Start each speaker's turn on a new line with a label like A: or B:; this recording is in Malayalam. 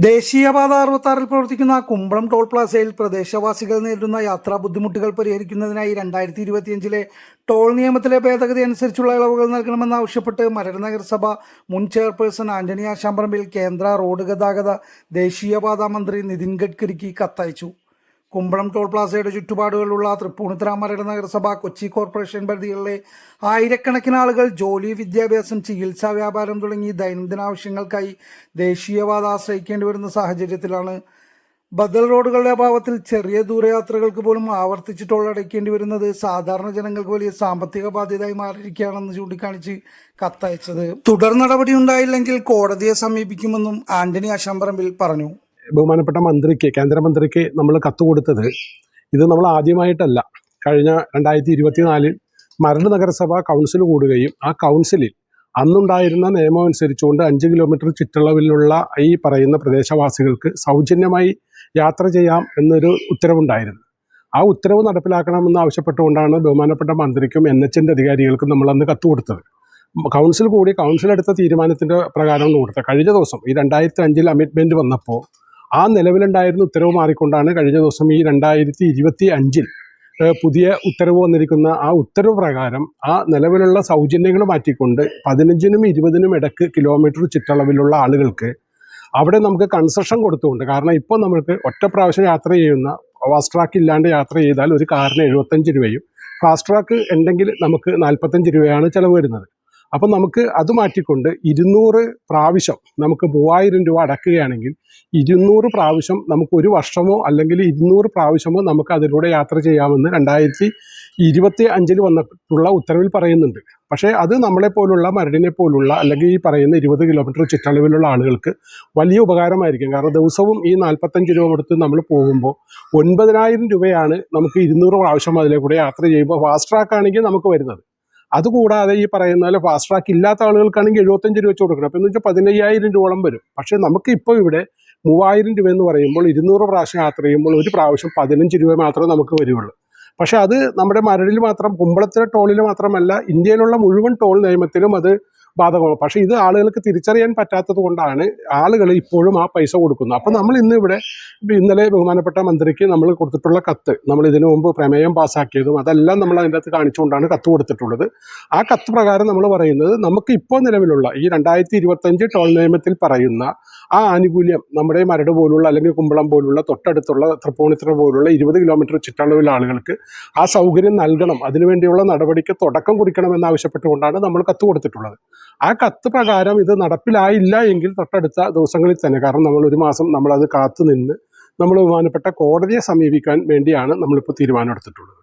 A: ദേശീയപാത അറുപത്താറിൽ പ്രവർത്തിക്കുന്ന കുമ്പളം ടോൾ പ്ലാസയിൽ പ്രദേശവാസികൾ നേരിടുന്ന യാത്രാ ബുദ്ധിമുട്ടുകൾ പരിഹരിക്കുന്നതിനായി രണ്ടായിരത്തി ഇരുപത്തിയഞ്ചിലെ ടോൾ നിയമത്തിലെ ഭേദഗതി അനുസരിച്ചുള്ള ഇളവുകൾ നൽകണമെന്നാവശ്യപ്പെട്ട് മരട് നഗരസഭ മുൻ ചെയർപേഴ്സൺ ആന്റണി ആശാമ്പറമ്പിൽ കേന്ദ്ര റോഡ് ഗതാഗത ദേശീയപാത മന്ത്രി നിതിൻ ഗഡ്കരിക്ക് കത്തയച്ചു. കുമ്പളം ടോൾ പ്ലാസയുടെ ചുറ്റുപാടുകളിലുള്ള തൃപ്പൂണിത്തുറ മരട് നഗരസഭ കൊച്ചി കോർപ്പറേഷൻ പരിധികളിലെ ആയിരക്കണക്കിന് ആളുകൾ ജോലി വിദ്യാഭ്യാസം ചികിത്സാ വ്യാപാരം തുടങ്ങി ദൈനംദിന ആവശ്യങ്ങൾക്കായി ദേശീയപാത ആശ്രയിക്കേണ്ടി വരുന്ന സാഹചര്യത്തിലാണ്. ബദൽ റോഡുകളുടെ അഭാവത്തിൽ ചെറിയ ദൂരയാത്രകൾക്ക് പോലും ആവർത്തിച്ച് ടോൾ അടയ്ക്കേണ്ടി വരുന്നത് സാധാരണ ജനങ്ങൾക്ക് വലിയ സാമ്പത്തിക ബാധ്യതയായി മാറിയിരിക്കുകയാണെന്ന് ചൂണ്ടിക്കാണിച്ച് കത്തയച്ചത്. തുടർ നടപടി ഉണ്ടായില്ലെങ്കിൽ കോടതിയെ സമീപിക്കുമെന്നും ആന്റണി അശംപറമ്പിൽ പറഞ്ഞു.
B: ബഹുമാനപ്പെട്ട മന്ത്രിക്ക് കേന്ദ്രമന്ത്രിക്ക് നമ്മൾ കത്ത് കൊടുത്തത് ഇത് നമ്മൾ ആദ്യമായിട്ടല്ല. കഴിഞ്ഞ രണ്ടായിരത്തി ഇരുപത്തിനാലിൽ മരട് നഗരസഭ കൗൺസിൽ കൂടുകയും ആ കൗൺസിലിൽ അന്നുണ്ടായിരുന്ന നിയമം അനുസരിച്ചുകൊണ്ട് അഞ്ച് കിലോമീറ്റർ ചുറ്റളവിലുള്ള ഈ പറയുന്ന പ്രദേശവാസികൾക്ക് സൗജന്യമായി യാത്ര ചെയ്യാം എന്നൊരു ഉത്തരവുണ്ടായിരുന്നു. ആ ഉത്തരവ് നടപ്പിലാക്കണമെന്ന് ആവശ്യപ്പെട്ടുകൊണ്ടാണ് ബഹുമാനപ്പെട്ട മന്ത്രിക്കും എൻ എച്ചിന്റെ അധികാരികൾക്കും നമ്മൾ അന്ന് കത്ത് കൊടുത്തത്. കൗൺസിൽ കൂടി കൗൺസിൽ എടുത്ത തീരുമാനത്തിന്റെ പ്രകാരമാണ് കൊടുത്തത്. കഴിഞ്ഞ ദിവസം ഈ രണ്ടായിരത്തി അഞ്ചിൽ അമിറ്റ്മെന്റ് വന്നപ്പോൾ ആ നിലവിലുണ്ടായിരുന്ന ഉത്തരവ് മാറിക്കൊണ്ടാണ് കഴിഞ്ഞ ദിവസം ഈ രണ്ടായിരത്തി ഇരുപത്തി അഞ്ചിൽ പുതിയ ഉത്തരവ് വന്നിരിക്കുന്ന ആ ഉത്തരവ് പ്രകാരം ആ നിലവിലുള്ള സൗജന്യങ്ങൾ മാറ്റിക്കൊണ്ട് പതിനഞ്ചിനും ഇരുപതിനും ഇടയ്ക്ക് കിലോമീറ്റർ ചുറ്റളവിലുള്ള ആളുകൾക്ക് അവിടെ നമുക്ക് കൺസെഷൻ കൊടുത്തുകൊണ്ട് കാരണം ഇപ്പോൾ നമുക്ക് ഒറ്റ പ്രാവശ്യം യാത്ര ചെയ്യുന്ന ഫാസ്റ്റ് ട്രാക്ക് ഇല്ലാണ്ട് യാത്ര ചെയ്താൽ ഒരു കാറിന് എഴുപത്തഞ്ച് രൂപയും ഫാസ്റ്റ് ട്രാക്ക് ഉണ്ടെങ്കിൽ നമുക്ക് നാൽപ്പത്തഞ്ച് രൂപയാണ് ചിലവ് വരുന്നത്. അപ്പം നമുക്ക് അത് മാറ്റിക്കൊണ്ട് ഇരുന്നൂറ് പ്രാവശ്യം നമുക്ക് മൂവായിരം രൂപ അടക്കുകയാണെങ്കിൽ ഇരുന്നൂറ് പ്രാവശ്യം നമുക്ക് ഒരു വർഷമോ അല്ലെങ്കിൽ ഇരുന്നൂറ് പ്രാവശ്യമോ നമുക്ക് അതിലൂടെ യാത്ര ചെയ്യാമെന്ന് രണ്ടായിരത്തി ഇരുപത്തി അഞ്ചിൽ വന്നിട്ടുള്ള ഉത്തരവിൽ പറയുന്നുണ്ട്. പക്ഷേ അത് നമ്മളെപ്പോലുള്ള മരടിനെ പോലുള്ള അല്ലെങ്കിൽ ഈ പറയുന്ന ഇരുപത് കിലോമീറ്റർ ചുറ്റളവിലുള്ള ആളുകൾക്ക് വലിയ ഉപകാരമായിരിക്കും. കാരണം ദിവസവും ഈ നാൽപ്പത്തഞ്ച് രൂപ കൊടുത്ത് നമ്മൾ പോകുമ്പോൾ ഒൻപതിനായിരം രൂപയാണ് നമുക്ക് ഇരുന്നൂറ് പ്രാവശ്യം അതിലെ കൂടെ യാത്ര ചെയ്യുമ്പോൾ ഫാസ്റ്റ് ട്രാക്ക് ആണെങ്കിൽ നമുക്ക് വരുന്നത്. അതുകൂടാതെ ഈ പറയുന്ന പോലെ ഫാസ്റ്റ് ട്രാക്ക് ഇല്ലാത്ത ആളുകൾക്കാണെങ്കിൽ എഴുപത്തഞ്ച് രൂപ വെച്ച് കൊടുക്കണം. അപ്പം എന്ന് വെച്ചാൽ പതിനയ്യായിരം രൂപ വരും. പക്ഷേ നമുക്ക് ഇപ്പോൾ ഇവിടെ മൂവായിരം രൂപ എന്ന് പറയുമ്പോൾ ഇരുന്നൂറ് പ്രാവശ്യം യാത്ര ചെയ്യുമ്പോൾ ഒരു പ്രാവശ്യം പതിനഞ്ച് രൂപ മാത്രമേ നമുക്ക് വരുള്ളൂ. പക്ഷേ അത് നമ്മുടെ മരടിൽ മാത്രം കുമ്പളത്തിലെ ടോളിൽ മാത്രമല്ല ഇന്ത്യയിലുള്ള മുഴുവൻ ടോൾ നിയമത്തിലും അത് ബാധകമാണ് പക്ഷേ ഇത് ആളുകൾക്ക് തിരിച്ചറിയാൻ പറ്റാത്തത് കൊണ്ടാണ് ആളുകൾ ഇപ്പോഴും ആ പൈസ കൊടുക്കുന്നത്. അപ്പം നമ്മൾ ഇന്ന് ഇവിടെ ഇന്നലെ ബഹുമാനപ്പെട്ട മന്ത്രിക്ക് നമ്മൾ കൊടുത്തിട്ടുള്ള കത്ത് നമ്മൾ ഇതിനു മുമ്പ് പ്രമേയം പാസ്സാക്കിയതും അതെല്ലാം നമ്മൾ അതിന്റെ അകത്ത് കാണിച്ചുകൊണ്ടാണ് കത്ത് കൊടുത്തിട്ടുള്ളത്. ആ കത്ത് പ്രകാരം നമ്മൾ പറയുന്നത് നമുക്ക് ഇപ്പോൾ നിലവിലുള്ള ഈ രണ്ടായിരത്തി ഇരുപത്തഞ്ച് ടോൾ നിയമത്തിൽ പറയുന്ന ആ ആനുകൂല്യം നമ്മുടെ മരട് പോലുള്ള അല്ലെങ്കിൽ കുമ്പളം പോലുള്ള തൊട്ടടുത്തുള്ള തൃപ്പൂണിത്തുറ പോലുള്ള ഇരുപത് കിലോമീറ്റർ ചുറ്റളവിലുള്ള ആളുകൾക്ക് ആ സൗകര്യം നൽകണം. അതിനുവേണ്ടിയുള്ള നടപടിക്ക് തുടക്കം കുറിക്കണമെന്ന് ആവശ്യപ്പെട്ടുകൊണ്ടാണ് നമ്മൾ കത്ത് കൊടുത്തിട്ടുള്ളത്. ആ കത്ത് പ്രകാരം ഇത് നടപ്പിലായില്ല എങ്കിൽ തൊട്ടടുത്ത ദിവസങ്ങളിൽ തന്നെ കാരണം നമ്മൾ ഒരു മാസം നമ്മളത് കാത്തു നിന്ന് നമ്മൾ ബഹുമാനപ്പെട്ട കോടതിയെ സമീപിക്കാൻ വേണ്ടിയാണ് നമ്മളിപ്പോൾ തീരുമാനമെടുത്തിട്ടുള്ളത്